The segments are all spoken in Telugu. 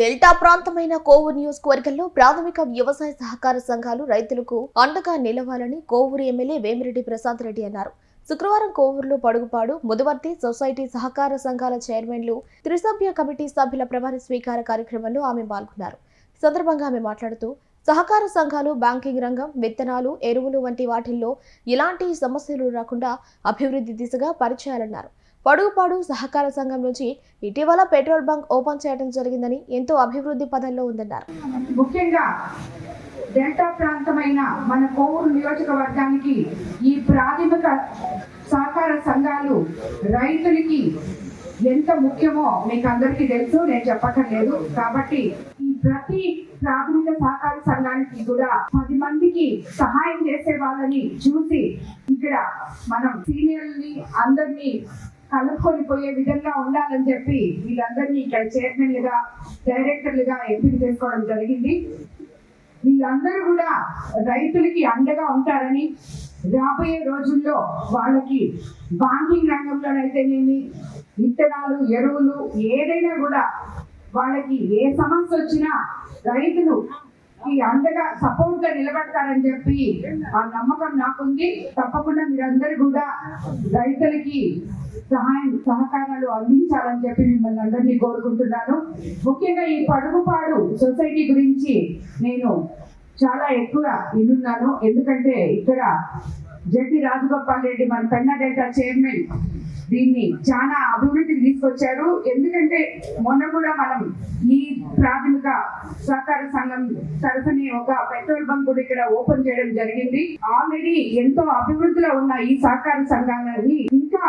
డెల్టా ప్రాంతమైన కోవూరు నియోజకవర్గంలో ప్రాథమిక వ్యవసాయ సహకార సంఘాలు రైతులకు అండగా నిలవాలని కోవూరు ఎమ్మెల్యే వేమిరెడ్డి ప్రశాంత్ రెడ్డి అన్నారు. శుక్రవారం కోవూరులో పడుగుపాడు ముదువర్తి సొసైటీ సహకార సంఘాల చైర్మన్లు త్రిసభ్య కమిటీ సభ్యుల ప్రమాణ స్వీకార కార్యక్రమంలో ఆమె పాల్గొన్నారు. సందర్భంగా ఆమె మాట్లాడుతూ సహకార సంఘాలు బ్యాంకింగ్ రంగం విత్తనాలు ఎరువులు వంటి వాటిల్లో ఎలాంటి సమస్యలు రాకుండా అభివృద్ధి దిశగా పరిచయాలన్నారు పడుగుపాడు సహకార సంఘం నుంచి ఇటీవల పెట్రోల్ బంక్ ఓపెన్ చేయడం జరిగిందని ఎంతో అభివృద్ధి పదంలో ఉందన్నారు. ముఖ్యంగా డెల్టా ప్రాంతమైన మన కోవూరు నియోజకవర్గానికి ఈ ప్రాథమిక సహకార సంఘాలు రైతులకి ఎంత ముఖ్యమో మీకు అందరికీ తెలుసు నేను చెప్పక్కర్లేదు కాబట్టి ఈ ప్రతి ప్రాథమిక సహకార సంఘానికి కూడా పది మందికి సహాయం చేసే వాళ్ళని చూసి ఇక్కడ మనం సీనియర్ని అందరినీ కలుపుకొనిపోయే విధంగా ఉండాలని చెప్పి వీళ్ళందరినీ ఇక్కడ చైర్మన్లుగా డైరెక్టర్లుగా ఎంపిక చేసుకోవడం జరిగింది. వీళ్ళందరూ కూడా రైతులకి అండగా ఉంటారని రాబోయే రోజుల్లో వాళ్ళకి బ్యాంకింగ్ రంగంలోనైతేనేమి విత్తనాలు ఎరువులు ఏదైనా కూడా వాళ్ళకి ఏ సమస్య వచ్చినా రైతులు అండగా సపోర్ట్గా నిలబడతారని చెప్పి ఆ నమ్మకం నాకుంది. తప్పకుండా మీరందరూ కూడా రైతులకి సహాయం సహకారాలు అందించాలని చెప్పి మిమ్మల్ని అందరినీ కోరుకుంటున్నాను. ముఖ్యంగా ఈ పడుగుపాడు సొసైటీ గురించి నేను చాలా ఎక్కువ వినున్నాను. ఎందుకంటే ఇక్కడ జడ్డి రాజగోపాల్ రెడ్డి మన పెన్నా డెల్టా చైర్మన్ దీన్ని చాలా అభివృద్ధికి తీసుకొచ్చారు. ఎందుకంటే మొన్న కూడా మనం ఈ ప్రాథమిక సహకార సంఘం తరఫుని ఒక పెట్రోల్ బంక్ కూడా ఇక్కడ ఓపెన్ చేయడం జరిగింది. ఆల్రెడీ ఎంతో అభివృద్ధిలో ఉన్న ఈ సహకార సంఘాలని ఇంకా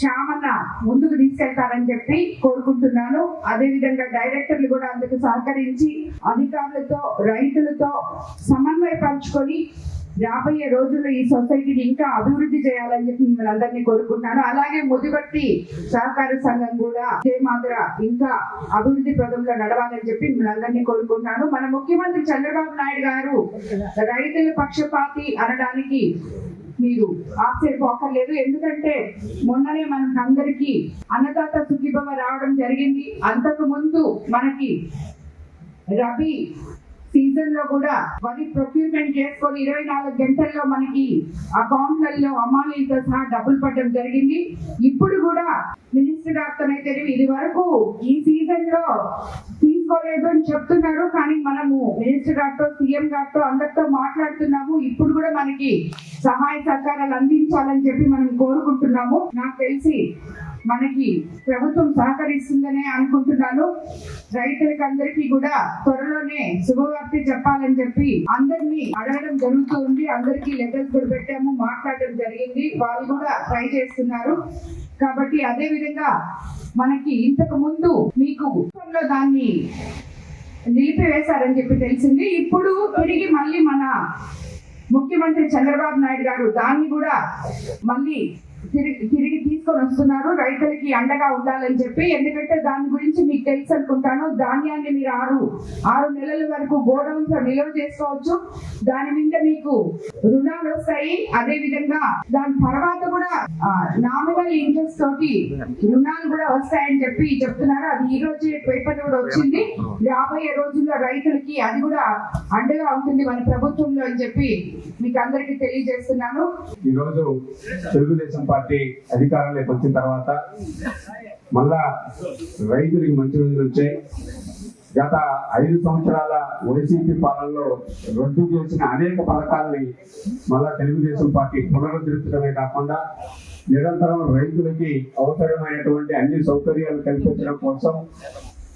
శ్యామన్న ముందుకు తీసుకెళ్తారని చెప్పి కోరుకుంటున్నాను. అదే విధంగా డైరెక్టర్లు కూడా అందుకు సహకరించి అధికారులతో రైతులతో సమన్వయపరుచుకొని రాబోయే రోజుల్లో ఈ సొసైటీని ఇంకా అభివృద్ధి చేయాలని చెప్పి మిమ్మల్ని అందరినీ కోరుకుంటున్నాను. అలాగే ముదిబట్టి సహకార సంఘం కూడా ఏమాత్ర మాదిర ఇంకా అభివృద్ధి పదంలో నడవాలని చెప్పి మిమ్మల్ని అందరినీ కోరుకుంటున్నాను. మన ముఖ్యమంత్రి చంద్రబాబు నాయుడు గారు రైతుల పక్షపాతి అనడానికి మీరు ఆశ్చర్యపోకర్లేదు ఎందుకంటే మొన్ననే మనకు అందరికీ అన్నదాత సుఖీభవ రావడం జరిగింది. అంతకు ముందు మనకి రబీ సీజన్లో కూడా వరి ప్రొక్యూర్మెంట్ చేసుకొని ఇరవై నాలుగు గంటల్లో మనకి అకౌంట్లలో అమ్మాలీలతో సహా డబ్బులు పడడం జరిగింది. ఇప్పుడు కూడా మినిస్టర్ గారితో అయితే ఇది వరకు ఈ సీజన్లో తీసుకోలేదు అని చెప్తున్నారు. కానీ మనము మినిస్టర్ గారితో సీఎం గారితో అందరితో మాట్లాడుతున్నాము. ఇప్పుడు కూడా మనకి సహాయ సహకారాలు అందించాలని చెప్పి మనం కోరుకుంటున్నాము. నాకు తెలిసి మనకి ప్రభుత్వం సహకరిస్తుందనే అనుకుంటున్నాను. రైతులకు అందరికీ కూడా త్వరలోనే శుభవార్త చెప్పాలని చెప్పి అందరినీ అడగడం జరుగుతుంది. అందరికీ లెటర్స్ కూడా పెట్టాము మాట్లాడడం జరిగింది. వాళ్ళు కూడా ట్రై చేస్తున్నారు. కాబట్టి అదే విధంగా మనకి ఇంతకు ముందు మీకు ప్రభుత్వంలో దాన్ని నిలిపివేశారని చెప్పి తెలిసింది. ఇప్పుడు తిరిగి మళ్ళీ మన ముఖ్యమంత్రి చంద్రబాబు నాయుడు గారు దాన్ని కూడా మళ్ళీ తిరిగి తిరిగి తీసుకొని వస్తున్నారు. రైతులకి అండగా ఉండాలని చెప్పి ఎందుకంటే దాని గురించి మీకు తెలుసు అనుకుంటాను. ధాన్యాన్ని మీరు ఆరు ఆరు నెలల వరకు గోడౌన్స్లో నిల్వ చేసుకోవచ్చు. దాని మీద మీకు రుణాలు వస్తాయి. అదే విధంగా దాని తర్వాత కూడా నామినల్ ఇంట్రెస్ట్ తోటి రుణాలు కూడా వస్తాయని చెప్పి చెప్తున్నారు. అది ఈ రోజు పేపర్ కూడా వచ్చింది. రాబోయే రోజుల్లో రైతులకి అది కూడా అండగా ఉంటుంది మన ప్రభుత్వంలో అని చెప్పి మీకు అందరికీ తెలియజేస్తున్నాను. ఈరోజు తెలుగుదేశం పార్టీ అధికారంలోకి వచ్చిన తర్వాత మళ్ళా రైతులకి మంచి రోజులు వచ్చాయి. గత ఐదు సంవత్సరాల వైసీపీ పాలనలో రద్దు చేసిన అనేక పథకాలని మళ్ళా తెలుగుదేశం పార్టీ పునరుద్ధరించడమే కాకుండా నిరంతరం రైతులకి అవసరమైనటువంటి అన్ని సౌకర్యాలు కల్పించడం కోసం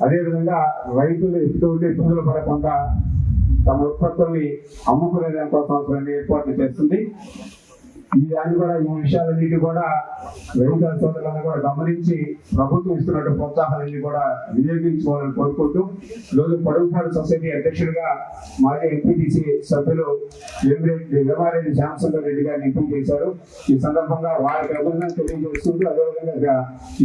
అదేవిధంగా రైతులు ఎటువంటి ఇబ్బందులు పడకుండా తమ ఉత్పత్తుల్ని అమ్ముకునే దానికోసం ఏర్పాట్లు చేస్తుంది. ఈ దాన్ని కూడా ఈ విషయాలన్నిటి కూడా వెహికల్ సోదరులను కూడా గమనించి ప్రభుత్వం ఇస్తున్నట్టు ప్రోత్సాహాలన్నీ కూడా వినియోగించుకోవాలని కోరుకుంటూ ఈరోజు పొడవుపాడు సొసైటీ అధ్యక్షుడిగా మాజీ ఎంపీటీసీ సభ్యులు వేమిరెడ్డి విమారెడ్డి శ్యామసుందర్ రెడ్డి గారిని ఎంపిక చేశారు. ఈ సందర్భంగా వారికి అభినందన తెలియజేసుకుంటూ అదేవిధంగా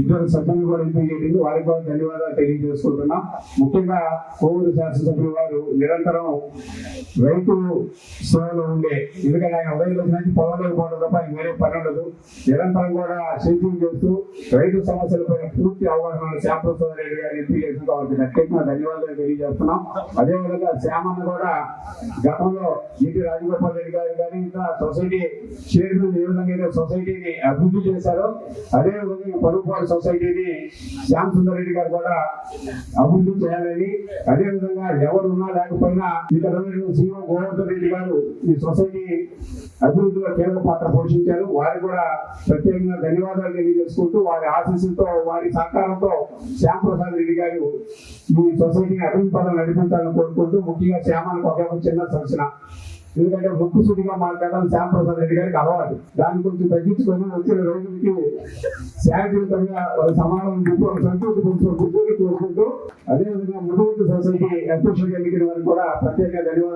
ఇద్దరు సభ్యులు కూడా ఎంపిక చేయండి వారికి కూడా ధన్యవాదాలు తెలియజేసుకుంటున్నాం. ముఖ్యంగా కోవూరు శాసనసభ్యులు వారు నిరంతరం రైతు సేవలో ఉండే ఎందుకంటే ఆయన ఉదయం నుంచి పొలంలో పోవడం చేసుకోవడం తప్ప వేరే పని ఉండదు. నిరంతరం కూడా షెడ్యూల్ చేస్తూ రైతు సమస్యలపై పూర్తి అవగాహన శ్యామప్రసాద్ రెడ్డి గారు ఎంపీ చేసిన వారికి ప్రత్యేకంగా ధన్యవాదాలు తెలియజేస్తున్నాం. అదేవిధంగా శ్యామన్న కూడా గతంలో ఈటీ రాజగోపాల్ రెడ్డి గారు కానీ ఇంకా సొసైటీ చైర్మన్ ఏ విధంగా అయితే సొసైటీని అభివృద్ధి చేశారో అదే విధంగా ఈ పరుగుపాడు సొసైటీని శ్యామ్ సుందర్ రెడ్డి గారు కూడా అభివృద్ధి చేయాలని అదే విధంగా ఎవరు లేకపోయినా ఇక్కడ సీఎం గోవర్ధన్ రెడ్డి గారు ఈ సొసైటీ అభివృద్ధిలో కీలక పాత్ర పోషించారు. వారికి కూడా ప్రత్యేకంగా ధన్యవాదాలు తెలియజేసుకుంటూ వారి ఆశీస్సులతో వారి సహకారంతో శ్యామ్ ప్రసాద్ రెడ్డి గారు ఈ సొసైటీని అభివృద్ధి పదం నడిపించాలని కోరుకుంటూ ముఖ్యంగా శ్యామానికి ఒకే ఒక చిన్న సూచన ఎందుకంటే ముక్కు సుడిగా మాట్లాడడం శ్యామ్ ప్రసాద్ రెడ్డి గారికి అలవాటు. దాని గురించి తగ్గించుకొని వచ్చిన రోజులకి శాంతియుతంగా సమాధానం చెప్పి సంతృప్తి కొంచెం కోరుకుంటూ అదేవిధంగా ముదుగు సొసైటీ అధ్యక్షుడిగా ఎన్నికల వారికి కూడా ప్రత్యేక ధన్యవాదాలు